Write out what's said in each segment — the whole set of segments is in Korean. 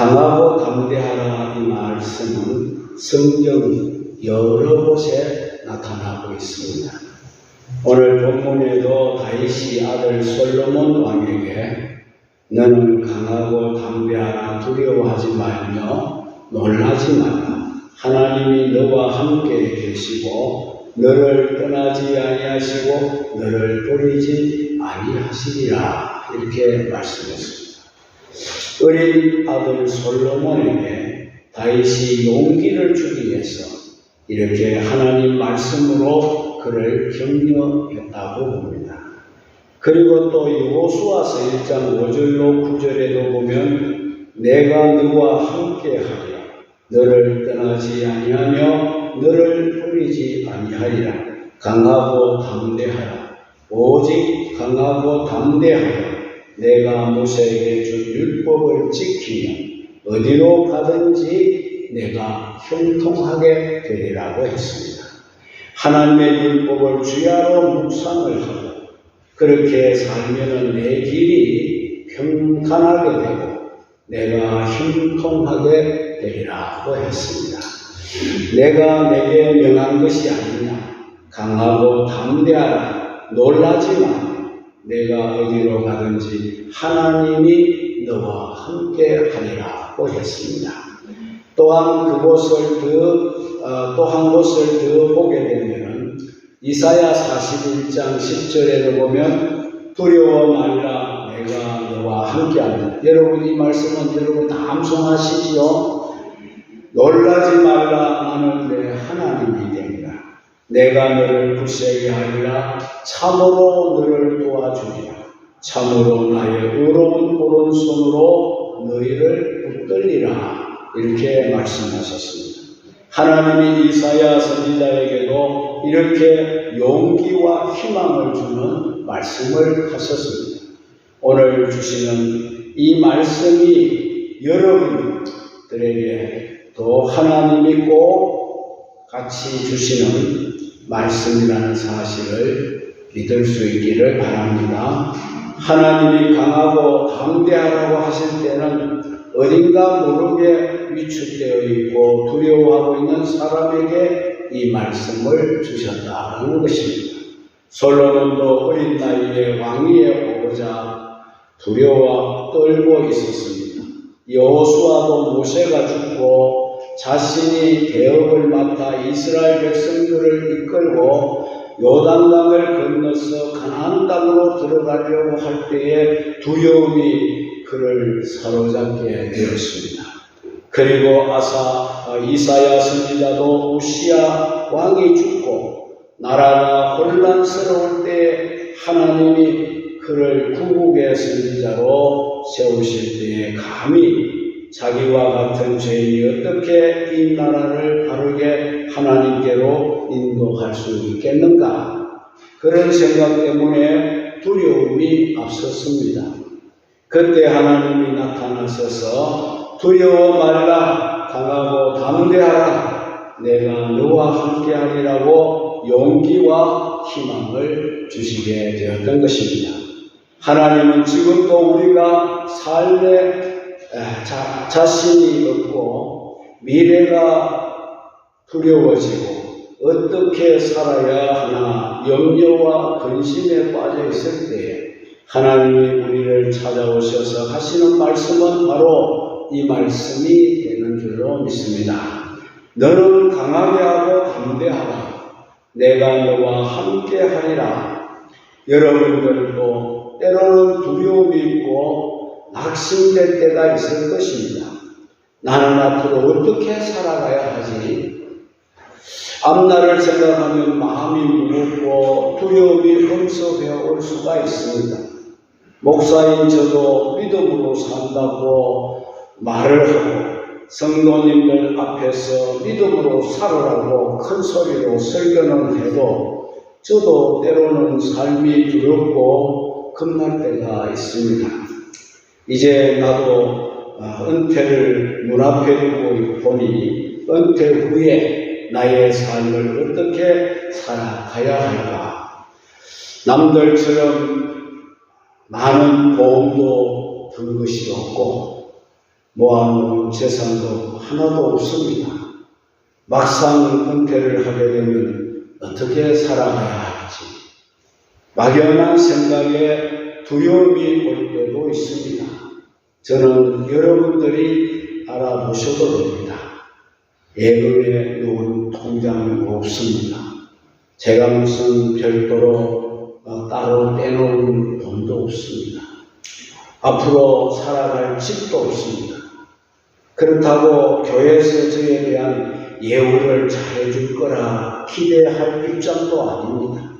강하고 담대하라 이 말씀은 성경 여러 곳에 나타나고 있습니다. 오늘 본문에도 다윗이 아들 솔로몬 왕에게 너는 강하고 담대하라 두려워하지 말며 놀라지 말라 하나님이 너와 함께 계시고 너를 떠나지 아니하시고 너를 버리지 아니하시리라 이렇게 말씀했습니다. 어린 아들 솔로몬에게 다윗이 용기를 주기 위해서 이렇게 하나님 말씀으로 그를 격려했다고 봅니다. 그리고 또 여호수아서 1장 5절로 9절에도 보면 내가 너와 함께 하리라. 너를 떠나지 아니하며 너를 버리지 아니하리라. 강하고 담대하라. 오직 강하고 담대하여 내가 모세에게 준 율법을 지키며 어디로 가든지 내가 형통하게 되리라고 했습니다. 하나님의 율법을 주야로 묵상을 하고 그렇게 살면은 내 길이 평탄하게 되고 내가 형통하게 되리라고 했습니다. 내가 내게 명한 것이 아니냐 강하고 담대하라 놀라지 마 내가 어디로 가든지 하나님이 너와 함께 하리라고 했습니다. 또한 그곳을 더, 또한 곳을 더 보게 되면은 이사야 41장 10절에도 보면 두려워 말라 내가 너와 함께 한다. 여러분 이 말씀은 여러분 다 암송하시지요? 놀라지 말라 나는 내 하나님이 됩니다. 내가 너를 굳세게 하리라 참으로 너를 도와주리라 참으로 나의 의로운 오른손으로 너희를 붙들리라 이렇게 말씀하셨습니다. 하나님이 이사야 선지자에게도 이렇게 용기와 희망을 주는 말씀을 하셨습니다. 오늘 주시는 이 말씀이 여러분들에게 또 하나님이 꼭 같이 주시는 말씀이라는 사실을 믿을 수 있기를 바랍니다. 하나님이 강하고 담대하라고 하실 때는 어딘가 모르게 위축되어 있고 두려워하고 있는 사람에게 이 말씀을 주셨다는 것입니다. 솔로몬도 어린 나이에 왕위에 오르자 두려워 떨고 있었습니다. 여호수아도 모세가 죽고 자신이 대업을 맡아 이스라엘 백성들을 이끌고 요단강을 건너서 가나안 땅으로 들어가려고 할 때에 두려움이 그를 사로잡게 되었습니다. 그리고 아사 이사야 선지자도 우시아 왕이 죽고 나라가 혼란스러울 때 하나님이 그를 구국의 선지자로 세우실 때에 감히 자기와 같은 죄인이 어떻게 이 나라를 바르게 하나님께로 인도할 수 있겠는가? 그런 생각 때문에 두려움이 앞섰습니다. 그때 하나님이 나타나셔서 두려워 말라 강하고 담대하라 내가 너와 함께하리라고 용기와 희망을 주시게 되었던 것입니다. 하나님은 지금도 우리가 삶에 자, 자신이 없고 미래가 두려워지고 어떻게 살아야 하나 염려와 근심에 빠져 있을 때에 하나님이 우리를 찾아오셔서 하시는 말씀은 바로 이 말씀이 되는 줄로 믿습니다. 너는 강하게 하고 담대하라. 내가 너와 함께 하리라. 여러분들도 때로는 두려움이 있고 낙심될 때가 있을 것입니다. 나는 앞으로 어떻게 살아가야 하지? 앞날을 생각하면 마음이 무겁고 두려움이 흠석해 올 수가 있습니다. 목사인 저도 믿음으로 산다고 말을 하고 성도님들 앞에서 믿음으로 살으라고 큰 소리로 설교는 해도 저도 때로는 삶이 두렵고 겁날 때가 있습니다. 이제 나도 은퇴를 눈앞에 두고 보니 은퇴 후에 나의 삶을 어떻게 살아가야 할까? 남들처럼 많은 보험도 든 것이 없고 모아놓은 재산도 하나도 없습니다. 막상 은퇴를 하게 되면 어떻게 살아가야 할지 막연한 생각에 두려움이 올 때도 있습니다. 저는 여러분들이 알아보셔도 됩니다. 예금에 놓은 통장은 없습니다. 제가 무슨 별도로 어, 따로 떼놓은 돈도 없습니다. 앞으로 살아갈 집도 없습니다. 그렇다고 교회에서 저에 대한 예우를 잘해줄 거라 기대할 입장도 아닙니다.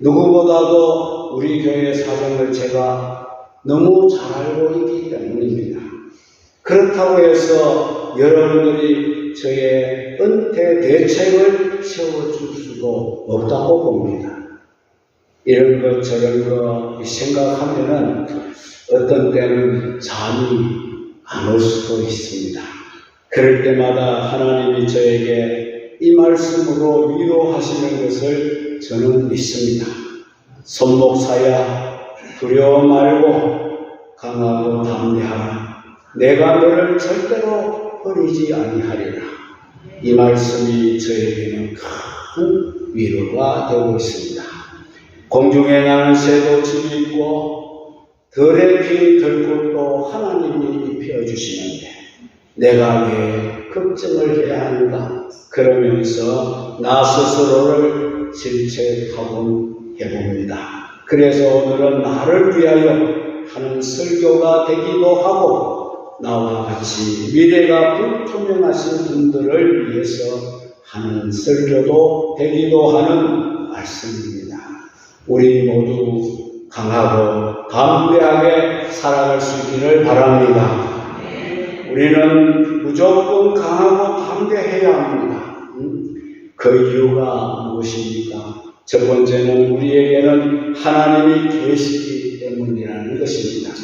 누구보다도 우리 교회 사정을 제가 너무 잘 알고 있기 때문입니다. 그렇다고 해서 여러분들이 저의 은퇴 대책을 세워줄 수도 없다고 봅니다. 이런 것 저런 거 생각하면은 어떤 때는 잠이 안 올 수도 있습니다. 그럴 때마다 하나님이 저에게 이 말씀으로 위로하시는 것을 저는 믿습니다. 손목사야 두려워 말고 강하고 담대하라. 내가 너를 절대로 버리지 아니하리라. 이 말씀이 저에게는 큰 위로가 되고 있습니다. 공중에 나는 새도 집이 있고 들에 핀 들꽃도 하나님이 입혀주시는데 내가 왜 걱정을 해야 하는가 그러면서 나 스스로를 질책하곤 해봅니다. 그래서 오늘은 나를 위하여 하는 설교가 되기도 하고 나와 같이 미래가 불투명하신 분들을 위해서 하는 설교도 되기도 하는 말씀입니다. 우리 모두 강하고 담대하게 살아갈 수 있기를 바랍니다. 우리는 무조건 강하고 담대해야 합니다. 음? 그 이유가 무엇입니까? 첫 번째는 우리에게는 하나님이 계시기 때문이라는 것입니다.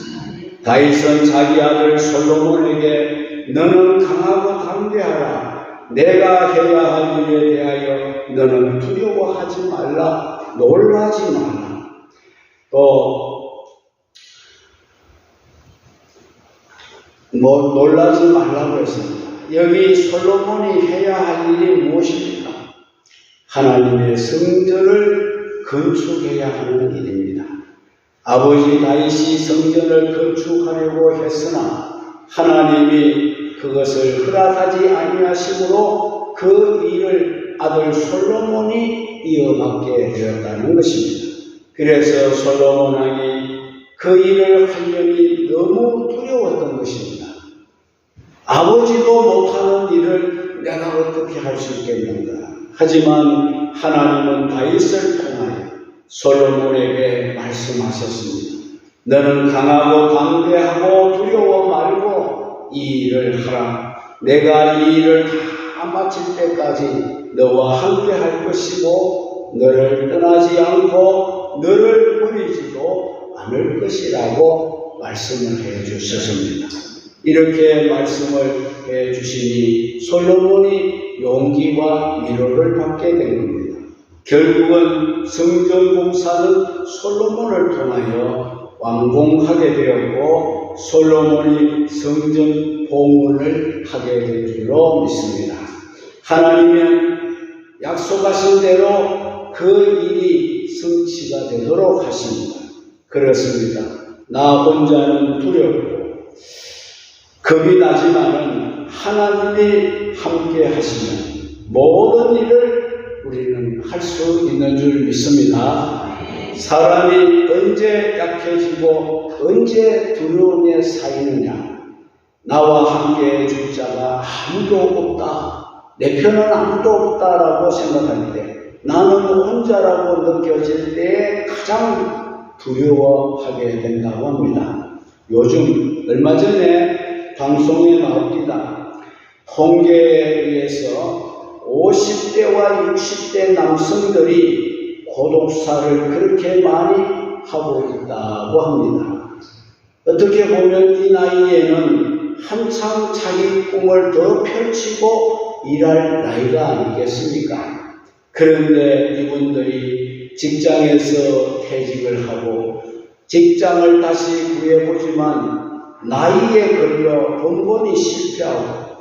다윗은 자기 아들 솔로몬에게 너는 강하고 담대하라. 내가 해야 할 일에 대하여 너는 두려워하지 말라. 놀라지 말라. 또, 뭐, 놀라지 말라고 했습니다. 여기 솔로몬이 해야 할 일이 무엇입니까? 하나님의 성전을 건축해야 하는 일입니다. 아버지 다윗이 성전을 건축하려고 했으나 하나님이 그것을 허락하지 아니하심으로 그 일을 아들 솔로몬이 이어받게 되었다는 것입니다. 그래서 솔로몬 왕이 그 일을 하려니 너무 두려웠던 것입니다. 아버지도 못하는 일을 내가 어떻게 할 수 있겠는가? 하지만 하나님은 다윗을 통하여 솔로몬에게 말씀하셨습니다. 너는 강하고 담대하고 두려워 말고 이 일을 하라. 내가 이 일을 다 마칠 때까지 너와 함께 할 것이고 너를 떠나지 않고 너를 버리지도 않을 것이라고 말씀을 해 주셨습니다. 이렇게 말씀을 해 주시니 솔로몬이 용기와 위로를 받게 된 겁니다. 결국은 성전 공사는 솔로몬을 통하여 완공하게 되었고 솔로몬이 성전 봉헌을 하게 된 줄로 믿습니다. 하나님은 약속하신 대로 그 일이 성취가 되도록 하십니다. 그렇습니다. 나 혼자는 두렵고 겁이 나지만은 하나님이 함께 하시면 모든 일을 우리는 할 수 있는 줄 믿습니다. 사람이 언제 약해지고 언제 두려움에 쌓이느냐? 나와 함께 해줄 자가 아무도 없다. 내 편은 아무도 없다라고 생각할 때 나는 혼자라고 느껴질 때 가장 두려워하게 된다고 합니다. 요즘 얼마 전에 방송에 나옵니다. 통계에 의해서 50대와 60대 남성들이 고독사를 그렇게 많이 하고 있다고 합니다. 어떻게 보면 이 나이에는 한창 자기 꿈을 더 펼치고 일할 나이가 아니겠습니까? 그런데 이분들이 직장에서 퇴직을 하고 직장을 다시 구해보지만 나이에 걸려 번번이 실패하고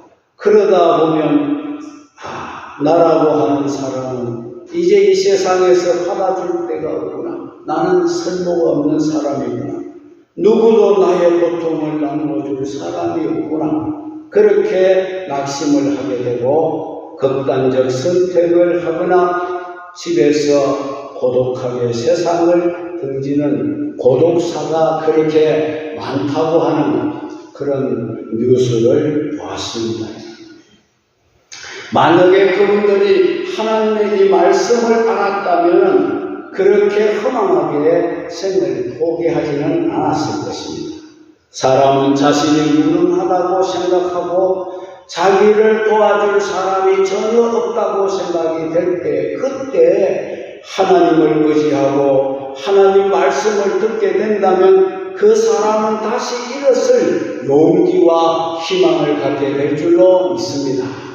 그러다 보면 아, 나라고 하는 사람은 이제 이 세상에서 받아줄 데가 없구나. 나는 쓸모가 없는 사람이구나. 누구도 나의 고통을 나누어줄 사람이 없구나. 그렇게 낙심을 하게 되고 극단적 선택을 하거나 집에서 고독하게 세상을 등지는 고독사가 그렇게 많다고 하는 그런 뉴스를 보았습니다. 만약에 그분들이 하나님의 이 말씀을 알았다면 그렇게 허망하게 생을 포기하지는 않았을 것입니다. 사람은 자신이 무능하다고 생각하고 자기를 도와줄 사람이 전혀 없다고 생각이 될 때, 그때 하나님을 의지하고 하나님 말씀을 듣게 된다면 그 사람은 다시 일어설 용기와 희망을 갖게 될 줄로 믿습니다.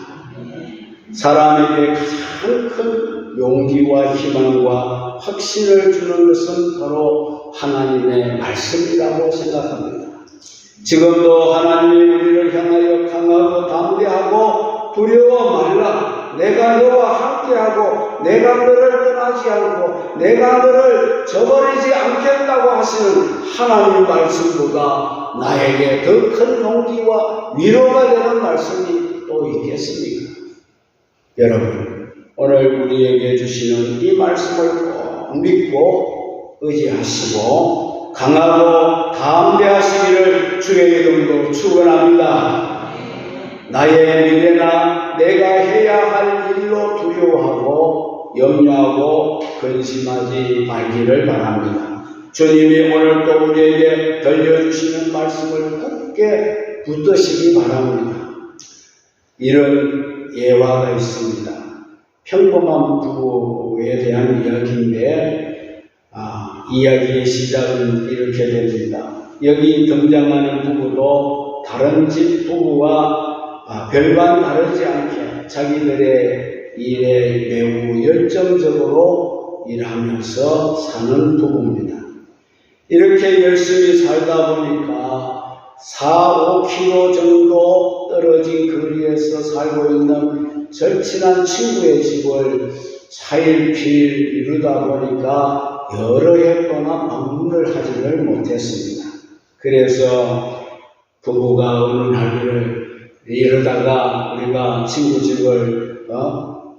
사람에게 가장 큰 용기와 희망과 확신을 주는 것은 바로 하나님의 말씀이라고 생각합니다. 지금도 하나님이 우리를 향하여 강하고 담대하고 두려워 말라. 내가 너와 함께하고 내가 너를 떠나지 않고 내가 너를 저버리지 않겠다고 하시는 하나님 말씀보다 나에게 더 큰 용기와 위로가 되는 말씀이 또 있겠습니까? 여러분, 오늘 우리에게 주시는 이 말씀을 꼭 믿고 의지하시고 강하고 담대하시기를 주의 이름으로 축원합니다. 나의 미래나 내가 해야 할 일로 두려워하고 염려하고 근심하지 말기를 바랍니다. 주님이 오늘 또 우리에게 들려주시는 말씀을 굳게 붙드시기 바랍니다. 이런 예화가 있습니다. 평범한 부부에 대한 이야기인데, 아, 이야기의 시작은 이렇게 됩니다. 여기 등장하는 부부도 다른 집 부부와 아, 별반 다르지 않게 자기들의 일에 매우 열정적으로 일하면서 사는 부부입니다. 이렇게 열심히 살다 보니까 4, 5km 정도 떨어진 거리에서 살고 있는 절친한 친구의 집을 4일필 이루다 보니까 여러 해 동안 방문을 하지를 못했습니다. 그래서 부부가 어느 날을 이러다가 우리가 친구 집을 어?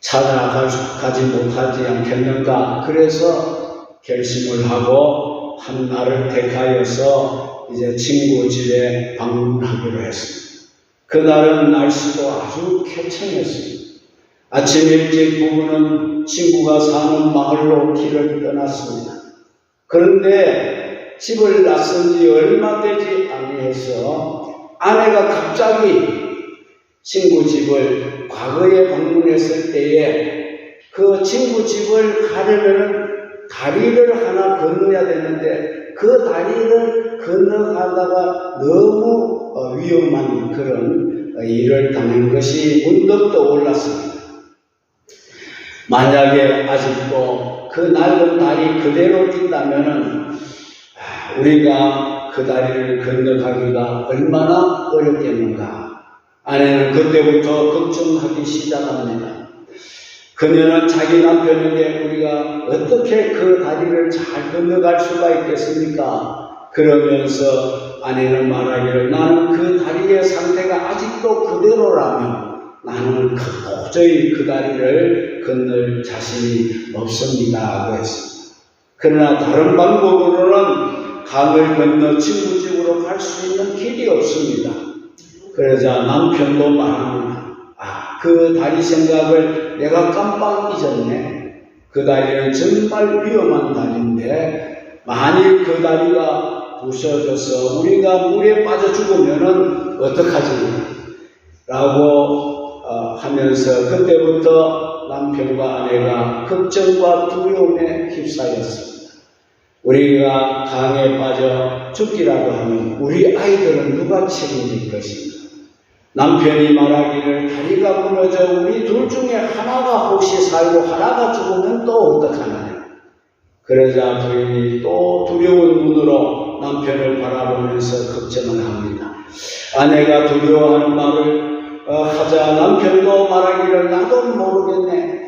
찾아가지 못하지 않겠는가. 그래서 결심을 하고 한 날을 택하여서 이제 친구 집에 방문하기로 했습니다. 그날은 날씨도 아주 쾌청했습니다. 아침 일찍 부부는 친구가 사는 마을로 길을 떠났습니다. 그런데 집을 나선 지 얼마 되지 아니해서 아내가 갑자기 친구 집을 과거에 방문했을 때에 그 친구 집을 가려면은 다리를 하나 건너야 되는데 그 다리를 건너가다가 너무 어, 위험한 그런 어, 일을 당한 것이 문득 떠올랐습니다. 만약에 아직도 그 낡은 다리 그대로 있다면은 아, 우리가 그 다리를 건너가기가 얼마나 어렵겠는가. 아내는 그때부터 걱정하기 시작합니다. 그녀는 자기 남편에게 우리가 어떻게 그 다리를 잘 건너갈 수가 있겠습니까? 그러면서 아내는 말하기를 나는 그 다리의 상태가 아직도 그대로라면 나는 도저히 그 다리를 건널 자신이 없습니다. 하고 했습니다. 그러나 다른 방법으로는 강을 건너 친구 집으로 갈 수 있는 길이 없습니다. 그러자 남편도 말합니다. 아, 그 다리 생각을 내가 깜빡 잊었네. 그 다리는 정말 위험한 다리인데, 만일 그 다리가 부셔져서 우리가 물에 빠져 죽으면은 어떡하지? 라고 어, 하면서 그때부터 남편과 아내가 걱정과 두려움에 휩싸였습니다. 우리가 강에 빠져 죽기라고 하면 우리 아이들은 누가 책임질 것인가? 남편이 말하기를 다리가 무너져 우리 둘 중에 하나가 혹시 살고 하나가 죽으면 또 어떡하나? 그러자 부인이 또 두려운 눈으로 남편을 바라보면서 걱정을 합니다. 아내가 두려워하는 말을 어, 하자 남편도 말하기를 나도 모르겠네.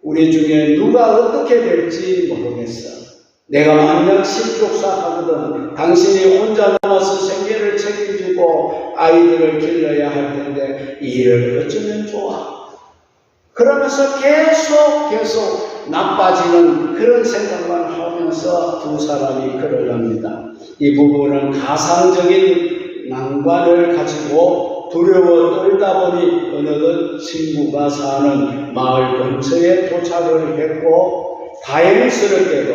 우리 중에 누가 어떻게 될지 모르겠어. 내가 만약 실족사 하거든 당신이 혼자 생계를 책임지고 아이들을 길러야 할 텐데 이 일을 어쩌면 좋아. 그러면서 계속 계속 나빠지는 그런 생각만 하면서 두 사람이 걸어갑니다. 이 부부는 가상적인 난관을 가지고 두려워 떨다 보니 어느덧 친구가 사는 마을 근처에 도착을 했고 다행스럽게도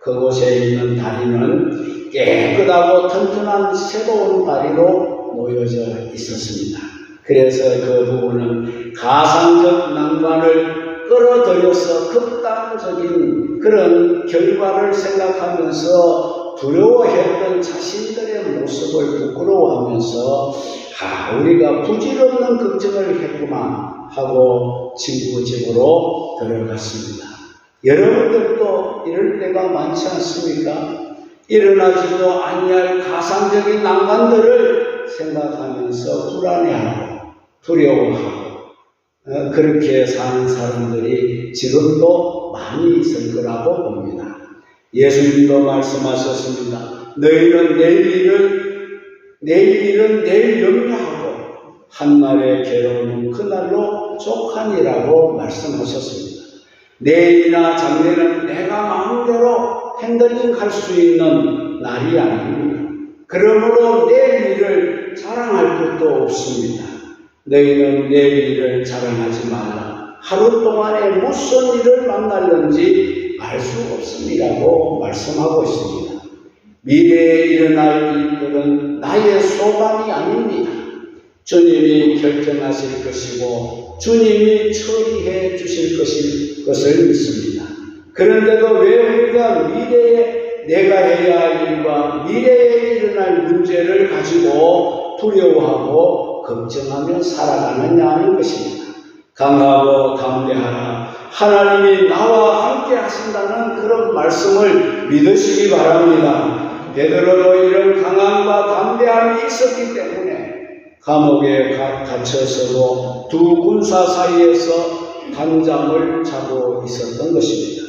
그곳에 있는 다리는 깨끗하고 튼튼한 새로운 다리로 놓여져 있었습니다. 그래서 그 부부는 가상적 난관을 끌어들여서 극단적인 그런 결과를 생각하면서 두려워했던 자신들의 모습을 부끄러워하면서 아, 우리가 부질없는 걱정을 했구만 하고 친구 집으로 들어갔습니다. 여러분들도 이럴 때가 많지 않습니까? 일어나지도 않을 가상적인 난관들을 생각하면서 불안해하고 두려워하고 어, 그렇게 사는 사람들이 지금도 많이 있을 거라고 봅니다. 예수님도 말씀하셨습니다. 너희는 내일 일을 내일 일은 내일 염려하고 한날의 괴로움은 그날로 족하니라고 말씀하셨습니다. 내일이나 장래는 내가 마음대로 핸들링 할 수 있는 날이 아닙니다. 그러므로 내일 일을 자랑할 것도 없습니다. 너희는 내일 일을 자랑하지 말라. 하루 동안에 무슨 일을 만날는지 알 수 없습니다고 말씀하고 있습니다. 미래에 일어날 일들은 나의 소관이 아닙니다. 주님이 결정하실 것이고 주님이 처리해 주실 것일 것을 믿습니다. 그런데도 왜 우리가 미래에 내가 해야 할 일과 미래에 일어날 문제를 가지고 두려워하고 걱정하며 살아가느냐 하는 것입니다. 강하고 담대하라. 하나님이 나와 함께 하신다는 그런 말씀을 믿으시기 바랍니다. 베드로도 이런 강함과 담대함이 있었기 때문에 감옥에 가- 갇혀서도 두 군사 사이에서 단잠을 자고 있었던 것입니다.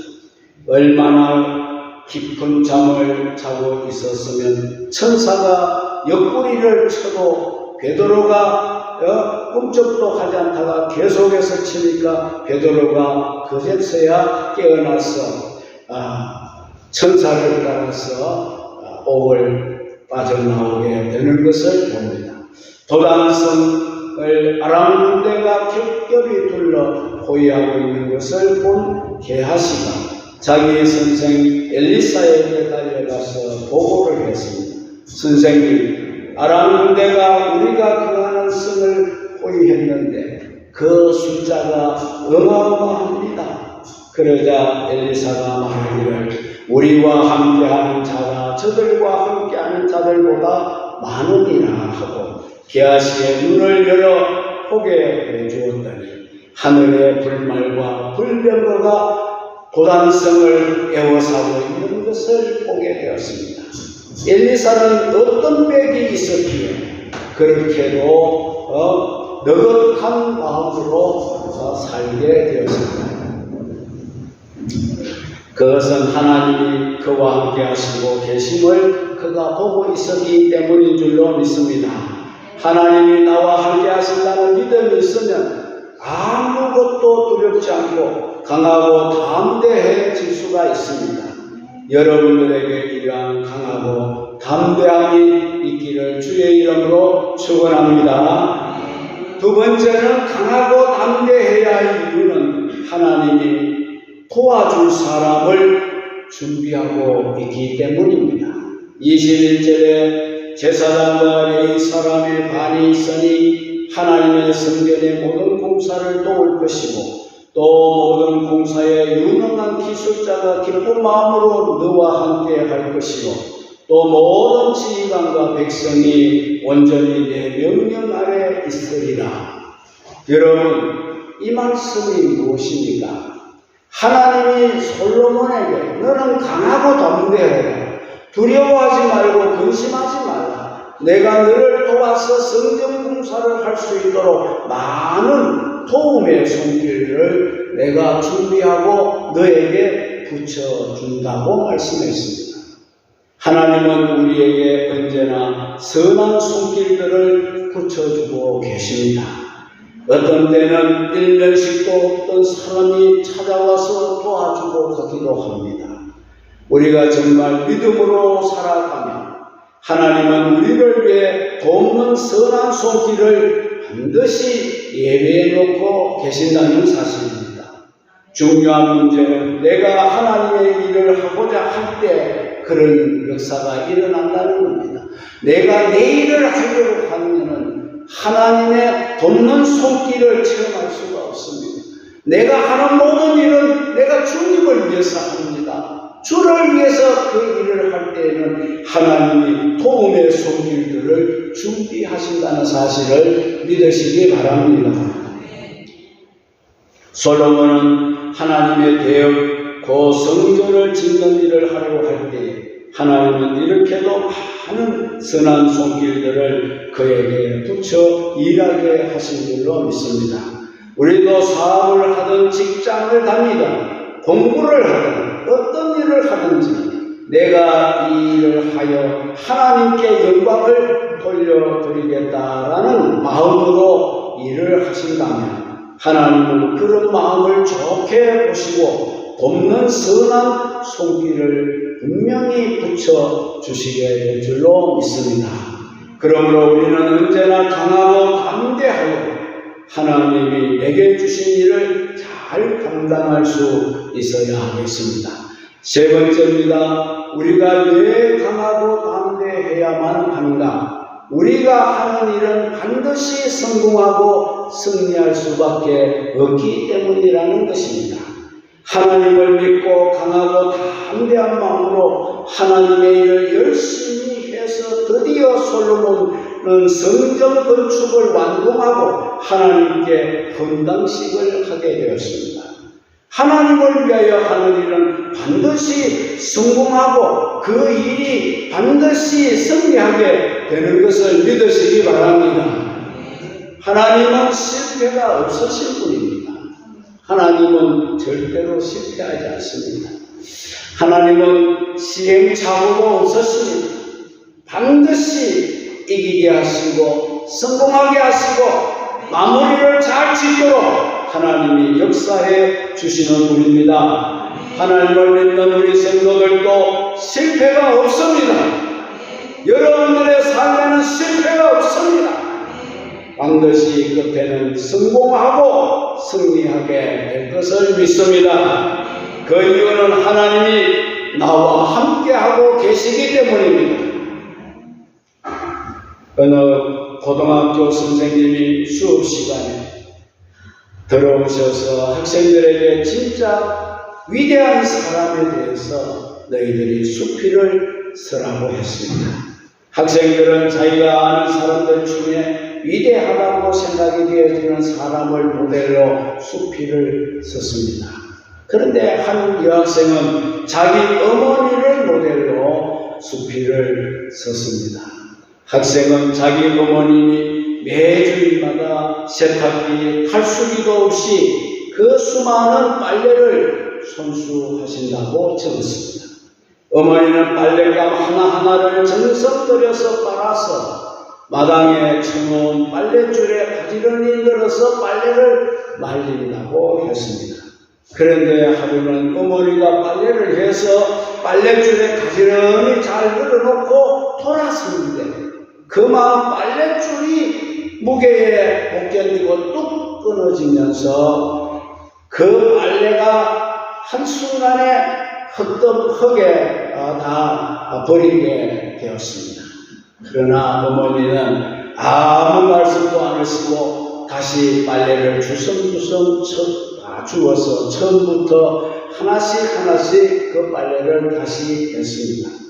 얼마나 깊은 잠을 자고 있었으면 천사가 옆구리를 쳐도 베드로가 어, 꿈쩍도 하지 않다가 계속해서 치니까 베드로가 그제서야 깨어나서 아, 천사를 따라서 아, 옥을 빠져나오게 되는 것을 봅니다. 도단성을 아람 군대가 겹겹이 둘러 호위하고 있는 것을 본 게하시가 자기 선생 엘리사에게 달려가서 보고를 했습니다. 선생님, 아람 군대가 우리가 그하는 성을 호위했는데 그 숫자가 어마어마합니다. 그러자 엘리사가 말하기를 우리와 함께하는 자가 저들과 함께하는 자들보다 많으니라 하고 게하시의 눈을 열어 보게 해주었더니 하늘의 불말과 불병거가 도단성을 에워싸고 있는 것을 보게 되었습니다. 엘리사는 어떤 백이 있었기에 그렇게도 어, 너긋한 마음으로 어, 살게 되었습니다. 그것은 하나님이 그와 함께 하시고 계심을 그가 보고 있었기 때문인 줄로 믿습니다. 하나님이 나와 함께 하신다는 믿음이 있으면 아무것도 두렵지 않고 강하고 담대해질 수가 있습니다. 여러분들에게 이러한 강하고 담대함이 있기를 주의 이름으로 축원합니다. 두 번째는 강하고 담대해야 할 이유는 하나님이 도와줄 사람을 준비하고 있기 때문입니다. 21절에 제사장과 레위 사람의 반이 있으니 하나님의 성전의 모든 공사를 도울 것이고 또 모든 공사에 유능한 기술자가 기쁜 마음으로 너와 함께 할 것이고 또 모든 지휘관과 백성이 온전히 내 명령 아래 있으리라. 여러분, 이 말씀이 무엇입니까? 하나님이 솔로몬에게 너는 강하고 담대해라. 두려워하지 말고 근심하지 말라. 내가 너를 도와서 성경 공사를 할 수 있도록 많은 도움의 손길을 내가 준비하고 너에게 붙여준다고 말씀했습니다. 하나님은 우리에게 언제나 선한 손길들을 붙여주고 계십니다. 어떤 때는 일면식도 없던 사람이 찾아와서 도와주고 가기도 합니다. 우리가 정말 믿음으로 살아가면 하나님은 우리를 위해 돕는 선한 손길을 반드시 예배해 놓고 계신다는 사실입니다. 중요한 문제는 내가 하나님의 일을 하고자 할 때 그런 역사가 일어난다는 겁니다. 내가 내 일을 하려고 하면은 하나님의 돕는 손길을 체험할 수가 없습니다. 내가 하는 모든 일은 내가 주님을 위해서 합니다. 주를 위해서 그 일을 할 때에는 하나님이 도움의 손길들을 준비하신다는 사실을 믿으시기 바랍니다. 솔로몬은 하나님의 대역 그 성전을 짓는 일을 하려고 할 때 하나님은 이렇게도 많은 선한 손길들을 그에게 붙여 일하게 하신 줄로 믿습니다. 우리도 사업을 하든 직장을 다니든 공부를 하든 어떤 일을 하든지 내가 이 일을 하여 하나님께 영광을 돌려드리겠다라는 마음으로 일을 하신다면 하나님은 그런 마음을 좋게 보시고 돕는 선한 손길을 분명히 붙여 주시게 될 줄로 믿습니다. 그러므로 우리는 언제나 강하고 담대하여 하나님이 내게 주신 일을 잘 감당할 수 있어야 하겠습니다. 세 번째입니다. 우리가 왜 강하고 담대해야만 하는가? 우리가 하는 일은 반드시 성공하고 승리할 수밖에 없기 때문이라는 것입니다. 하나님을 믿고 강하고 담대한 마음으로 하나님의 일을 열심히 해서 드디어 솔로몬 은 성전 건축을 완공하고 하나님께 헌당식을 하게 되었습니다. 하나님을 위하여 하는 일은 반드시 성공하고 그 일이 반드시 승리하게 되는 것을 믿으시기 바랍니다. 하나님은 실패가 없으신 분입니다. 하나님은 절대로 실패하지 않습니다. 하나님은 시행착오도 없었습니다. 반드시 이기게 하시고 성공하게 하시고 마무리를 잘 짓도록 하나님이 역사해 주시는 분입니다. 하나님을 믿는 우리 성도들도 실패가 없습니다. 여러분들의 삶에는 실패가 없습니다. 반드시 끝에는 성공하고 승리하게 될 것을 믿습니다. 그 이유는 하나님이 나와 함께하고 계시기 때문입니다. 어느 고등학교 선생님이 수업 시간에 들어오셔서 학생들에게 진짜 위대한 사람에 대해서 너희들이 수필을 쓰라고 했습니다. 학생들은 자기가 아는 사람들 중에 위대하다고 생각이 되어지는 사람을 모델로 수필을 썼습니다. 그런데 한 여학생은 자기 어머니를 모델로 수필을 썼습니다. 학생은 자기 어머님이 매주일마다 세탁기, 탈수기도 없이 그 수많은 빨래를 손수하신다고 적었습니다. 어머니는 빨랫감 하나하나를 정성 들여서 빨아서 마당에 쳐놓은 빨랫줄에 가지런히 늘어서 빨래를 말린다고 했습니다. 그런데 하루는 어머니가 빨래를 해서 빨랫줄에 가지런히 잘 늘어놓고 돌았습니다. 그만 빨랫줄이 무게에 못 견디고 뚝 끊어지면서 그 빨래가 한순간에 흙덮, 흙에 어, 다 버리게 되었습니다. 그러나 어머니는 아무 말씀도 안 하시고 다시 빨래를 주섬주섬 쳐, 주워서 처음부터 하나씩 하나씩 그 빨래를 다시 했습니다.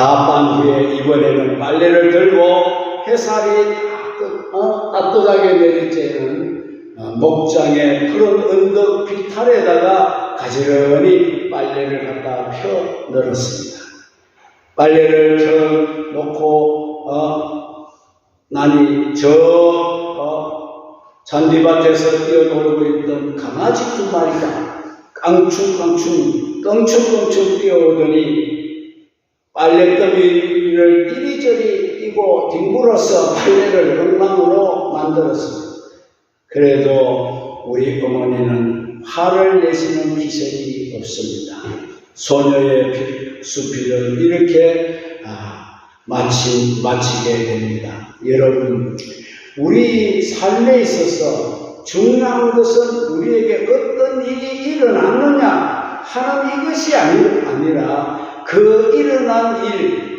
다밤 후에 이번에는 빨래를 들고 따뜻, 어, 따뜻하게 어, 목장의 푸른 언덕 비탈에다가 가지런히 빨래를 갖다 펴 넣었습니다. 빨래를 저 놓고 어, 나니 저 어, 잔디밭에서 뛰어놀고 있던 강아지 두 마리가 깡충깡충 껑충껑충 뛰어오더니 빨래더미를 이리저리 뛰고 뒹굴어서 빨래를 엉망으로 만들었습니다. 그래도 우리 어머니는 화를 내시는 기색이 없습니다. 소녀의 피- 수필을 이렇게 아, 마치, 마치게 됩니다. 여러분, 우리 삶에 있어서 중요한 것은 우리에게 어떤 일이 일어났느냐 하는 이것이 아니, 아니라 그 일어난 일,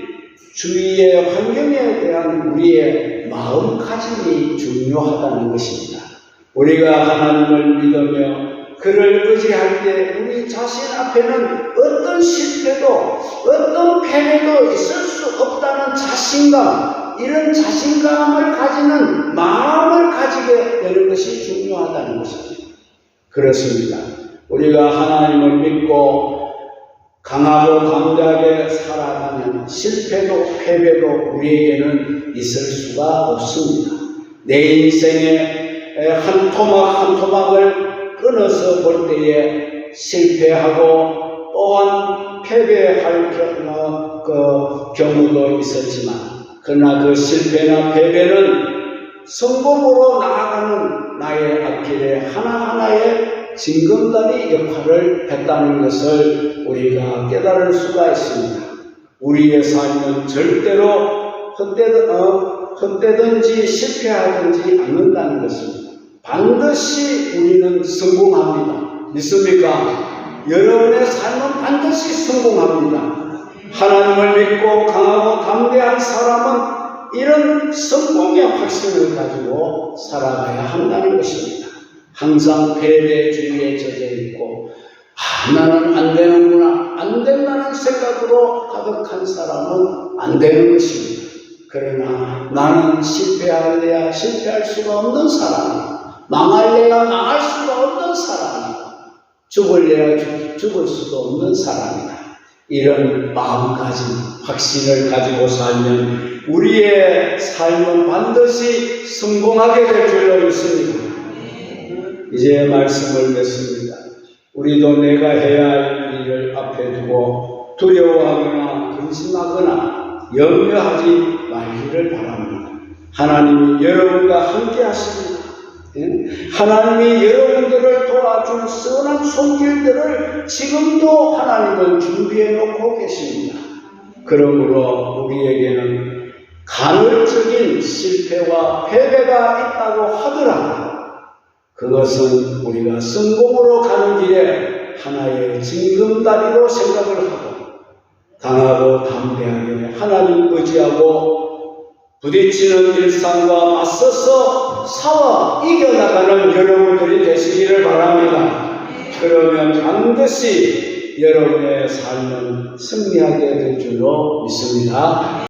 주위의 환경에 대한 우리의 마음가짐이 중요하다는 것입니다. 우리가 하나님을 믿으며 그를 의지할 때 우리 자신 앞에는 어떤 실패도 어떤 패배도 있을 수 없다는 자신감 이런 자신감을 가지는 마음을 가지게 되는 것이 중요하다는 것입니다. 그렇습니다. 우리가 하나님을 믿고 강하고 담대하게 살아가면 실패도 패배도 우리에게는 있을 수가 없습니다. 내 인생의 한 토막 한 토막을 끊어서 볼 때에 실패하고 또한 패배할 경, 어, 그 경우도 있었지만 그러나 그 실패나 패배는 성공으로 나아가는 나의 앞길에 하나하나의 징검다리 역할을 했다는 것을 우리가 깨달을 수가 있습니다. 우리의 삶은 절대로 헛되든, 어, 헛되든지 실패하든지 않는다는 것입니다. 반드시 우리는 성공합니다. 믿습니까? 여러분의 삶은 반드시 성공합니다. 하나님을 믿고 강하고 담대한 사람은 이런 성공의 확신을 가지고 살아가야 한다는 것입니다. 항상 패배주의에 젖어 있고, 아, 나는 안 되는구나, 안 된다는 생각으로 가득한 사람은 안 되는 것입니다. 그러나 나는 실패할래야 실패할 수가 없는 사람이다. 망할래야 망할 수가 없는 사람이다. 죽을래야 죽, 죽을 수도 없는 사람이다. 이런 마음가짐, 확신을 가지고 살면 우리의 삶은 반드시 성공하게 될 줄로 믿습니다. 이제 말씀을 맺습니다. 우리도 내가 해야 할 일을 앞에 두고 두려워하거나 근심하거나 염려하지 말기를 바랍니다. 하나님이 여러분과 함께 하십니다. 예? 하나님이 여러분들을 도와줄 선한 손길들을 지금도 하나님은 준비해 놓고 계십니다. 그러므로 우리에게는 간헐적인 실패와 패배가 있다고 하더라도 그것은 우리가 성공으로 가는 길에 하나의 징검다리로 생각을 하고 강하고 담대하게 하나님 의지하고 부딪히는 일상과 맞서서 싸워 이겨나가는 여러분들이 되시기를 바랍니다. 그러면 반드시 여러분의 삶은 승리하게 될 줄로 믿습니다.